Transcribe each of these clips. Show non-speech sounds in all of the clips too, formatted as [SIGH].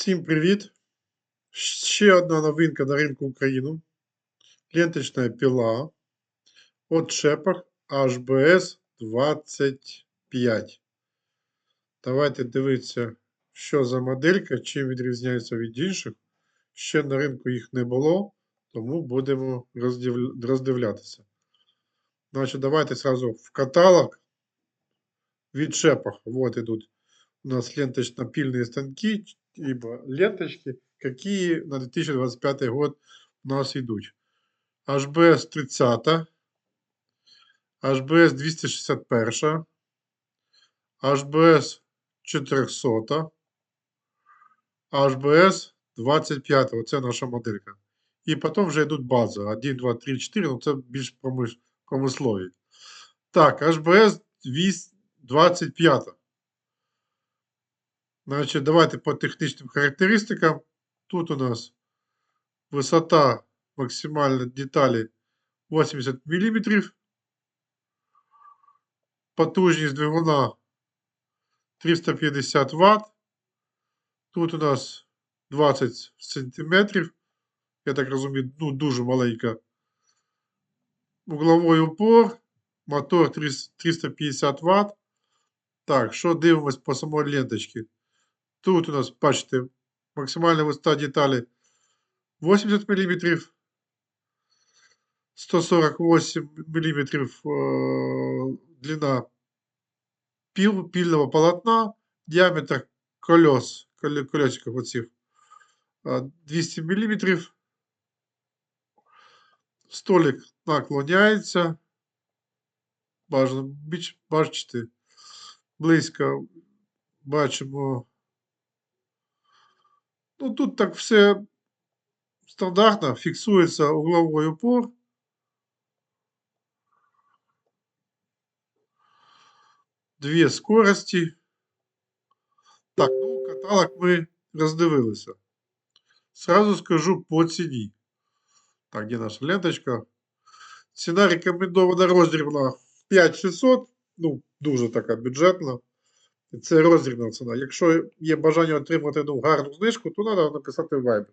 Всім привіт! Ще одна новинка на ринку України. Ленточна пила от Шепах HBS 25. Давайте дивитися, що за моделька, чим відрізняється від інших. Ще на ринку їх не було, тому будемо роздивля- роздивлятися. Значить, давайте сразу в каталог від Шепах. Вот идут у нас ленточно-пильные станки, либо ленточки, какие на 2025 год у нас идут. HBS 30, HBS 261, HBS 400, HBS 25. Оце наша моделька. І потім вже йдуть бази. 1, 2, 3, 4. Ну це більш промислові. Так, HBS 25. Значить, давайте по технічним характеристикам. Тут у нас висота максимальної деталі 80 мм. Потужність двигуна 350 Вт. Тут у нас 20 см. Я так розумію, ну, дуже маленька. Угловой упор. Мотор 350 Вт. Так, що дивимось по самій ленточці? Тут у нас, бачите, максимальна висота деталі 80 мм, 148 мм длина пил, пильного полотна, диаметр колес, коле- колесиков а, 200 мм. Столик наклоняється. Бажано бачите, близько бачимо. Ну, тут так все стандартно, фіксується угловой упор. Дві скорості. Так, ну, каталог ми роздивилися. Сразу скажу по ціні. Так, де наша ленточка? Ціна рекомендована роздрібна 5600. Ну, дуже така бюджетна. Це роздрібна ціна. Якщо є бажання отримати ну, гарну знижку, то треба написати в Viber.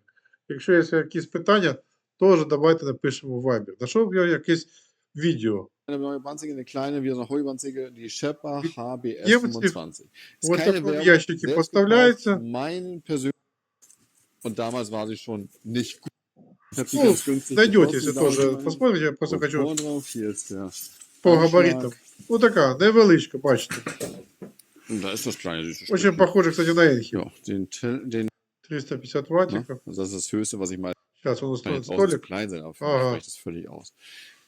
Якщо є якісь питання, теж давайте напишемо в Viber. На що я якесь відео? eine neue Bandsäge, eine kleine, wie so eine Heubandssäge, die Shepard HBS Jemand- 25. Ist keine Werbung, Mein persönlich. Und damals war sie schon nicht gut. Ich hab die Ну, ganz günstig Найдете, Sache. теж посмотрите, я просто хочу vorne drauf, hier ist der по габаритам. Ну така, невеличка, бачите. Und da ist das kleine süße Очень Stückchen. похоже, кстати, на Енхі. Ja, den, Tel- den, 350 ne? ваттиків. also das ist das Höchste, was ich mal. Зараз воно Kann стоїть jetzt draußen zu столик. klein sein, aber für Aha. mich reicht das völlig aus.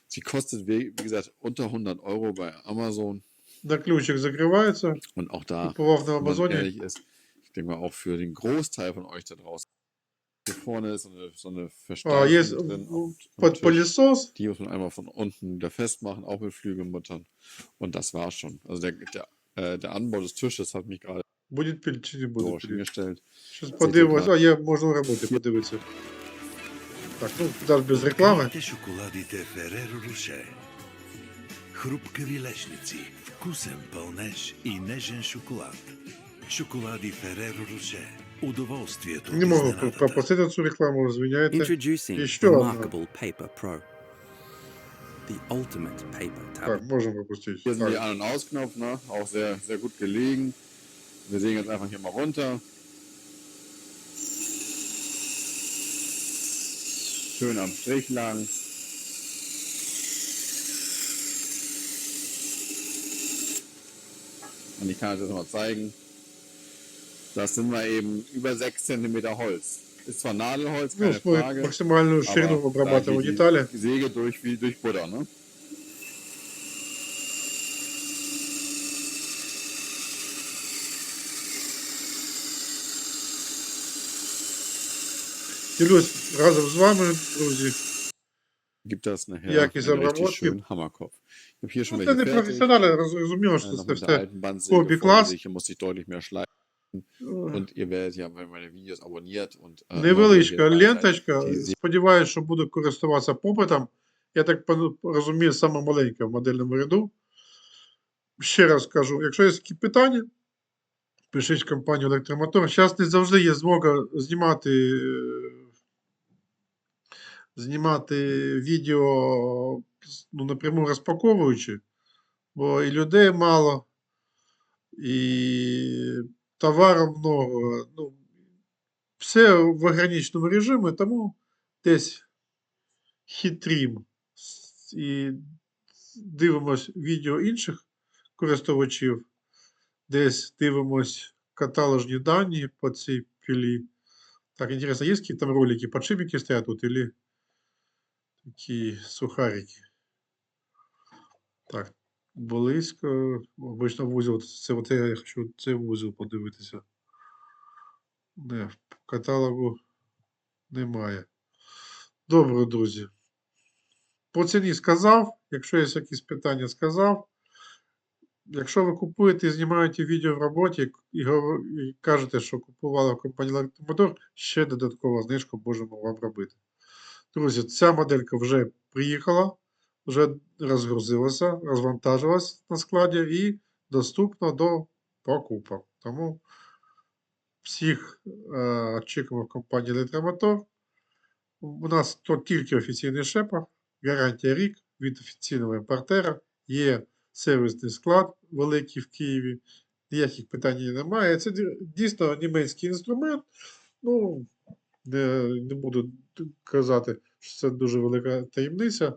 Sie kostet, wie wie gesagt, unter 100 Euro bei Amazon. На ключик закривається. Und auch da Купував на wenn man Амазоні. ehrlich ist, ich denke mal auch für den Großteil von euch da draußen. Hier vorne ist so eine, so eine А, Verstärkung є drin. am- am під Tisch. пилісос. Die muss man einmal von unten wieder festmachen, auch mit Flügelmuttern. Und das war's schon. Also der, der, äh, der Anbau des Tisches hat mich gerade Буде піль чи не буде überrascht піль. gestellt. Щас подивимось. А, є, можна роботи подивитися. Так, ну, зараз без реклами. Откривайте шоколадите Ferrero Rocher. Хрупкави лешници, вкусен пълнеж и нежен шоколад. Шоколади Ferrero Rocher. Удоволствието Не можу изненадата. пропустити цю рекламу, звиняйте. Introducing Еще одна. Remarkable Paper Pro. the ultimate paper tab. Hier sind die An- und Ausknopf, ne? auch sehr, sehr gut gelegen. Wir sehen jetzt einfach hier mal runter. Schön am Strich lang. Und ich kann euch das mal zeigen. Das sind wir eben über 6 cm Holz. Ist zwar Nadelholz, Ну, keine ми Frage. максимальну ширину обрабатуємо geht Säge durch wie durch Butter, ne? Ділюсь разом з вами, друзі. gibt das nachher richtig Obrazotki. Hammerkopf. Ich habe hier schon Ну, це welche не fertig. професіонали, розуміло, Äh, що це все. vorne. Hier muss ich deutlich mehr schleifen. Und ihr werdet ja, wenn meine Videos abonniert und äh, Невеличка ленточка. Сподіваюсь, що буде користуватися попитом. Я так розумію, саме маленька в модельному ряду. Ще раз кажу, якщо є які питання, Пишіть компанію Електромотор. Зараз не завжди є змога знімати, знімати відео ну, напряму розпаковуючи, бо і людей мало, і товару много. Ну, все в ограниченому режимі, тому десь хитрім і дивимось відео інших користувачів, десь дивимось каталожні дані по цій пілі. Так, интересно, есть какие-то там ролики, подшипники стоят тут или такие сухарики? Так, близько. Обично вузол. Це от я хочу цей вузол подивитися. Не, каталогу немає. Добре, друзі. По ціні сказав. Якщо є якісь питання, сказав. Якщо ви купуєте і знімаєте відео в роботі і, кажете, що купували в компанії ще додаткову знижку можемо вам робити. Друзі, ця моделька вже приїхала, вже розгрузилася, розвантажилась на складі і доступна до покупок. Тому всіх е, очікуємо в компанії Електромотор. У нас тут тільки офіційний шепа, гарантія рік від офіційного імпортера. Є сервісний склад великий в Києві. Ніяких питань немає. Це дійсно німецький інструмент. Ну, не, не буду казати, що це дуже велика таємниця.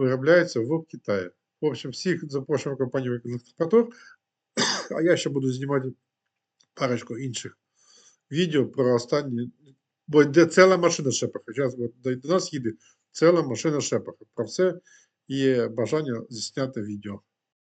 Виробляється в Китаї. В общем, всіх запрошуємо компанію Електропатор. [COUGHS] А я ще буду знімати парочку інших відео про останні. Бо йде ціла машина шепаха. Зараз до нас їде ціла машина шепаха. Про все є бажання зняти відео.